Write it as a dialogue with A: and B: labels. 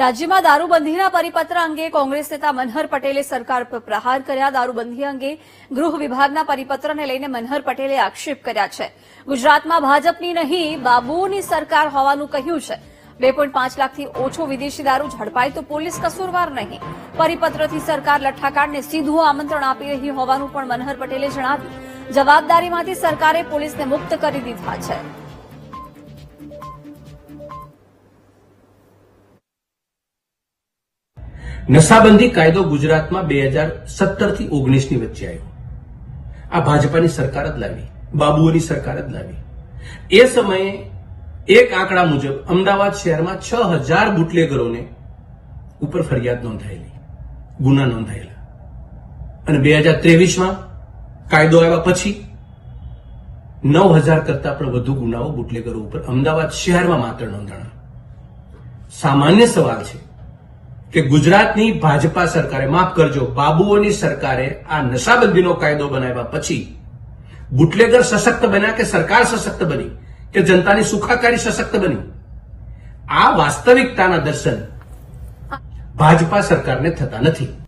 A: રાજ્યમાં દારૂબંધીના પરિપત્ર અંગે કોંગ્રેસ નેતા મનહર પટેલે સરકાર પર પ્રહાર કર્યા. દારૂબંધી અંગે ગૃહ વિભાગના પરિપત્રને લઈને મનહર પટેલે આક્ષેપ કર્યા છે. ગુજરાતમાં ભાજપની નહીં બાબુઓની સરકાર હોવાનું કહ્યું છે. બે પોઈન્ટ પાંચ લાખથી ઓછો વિદેશી દારૂ ઝડપાય તો પોલીસ કસૂરવાર નહીં. પરિપત્રથી સરકાર લઠ્ઠાકાંડને સીધું આમંત્રણ આપી રહી હોવાનું પણ મનહર પટેલે જણાવ્યું. જવાબદારીમાંથી સરકારે પોલીસને મુક્ત કરી દીધા છે.
B: નશાબંધી કાયદો ગુજરાતમાં બે હજાર સત્તરથી ઓગણીસ વચ્ચે આવ્યો. આ ભાજપાની સરકાર જ લાવી, બાબુઓની સરકાર જ લાવી. એ સમયે એક આંકડા મુજબ અમદાવાદ શહેરમાં છ હજાર બુટલેગરોને ઉપર ફરિયાદ નોંધાયેલી, ગુના નોંધાયેલા. અને બે હજાર ત્રેવીસમાં કાયદો આવ્યા પછી નવ હજાર કરતા પણ વધુ ગુનાઓ બુટલેગરો ઉપર અમદાવાદ શહેરમાં માત્ર નોંધાણા. સામાન્ય સવાલ છે કે ગુજરાતની ભાજપા સરકારે, માફ કરજો, બાબુઓની સરકારે આ નશાબંધીનો કાયદો બનાવ્યા પછી બુટલેગર સશક્ત બન્યા કે સરકાર સશક્ત બની? કે જનતાની સુખાકારી સશક્ત બની? આ વાસ્તવિકતાના દર્શન ભાજપા સરકારને થતા નથી.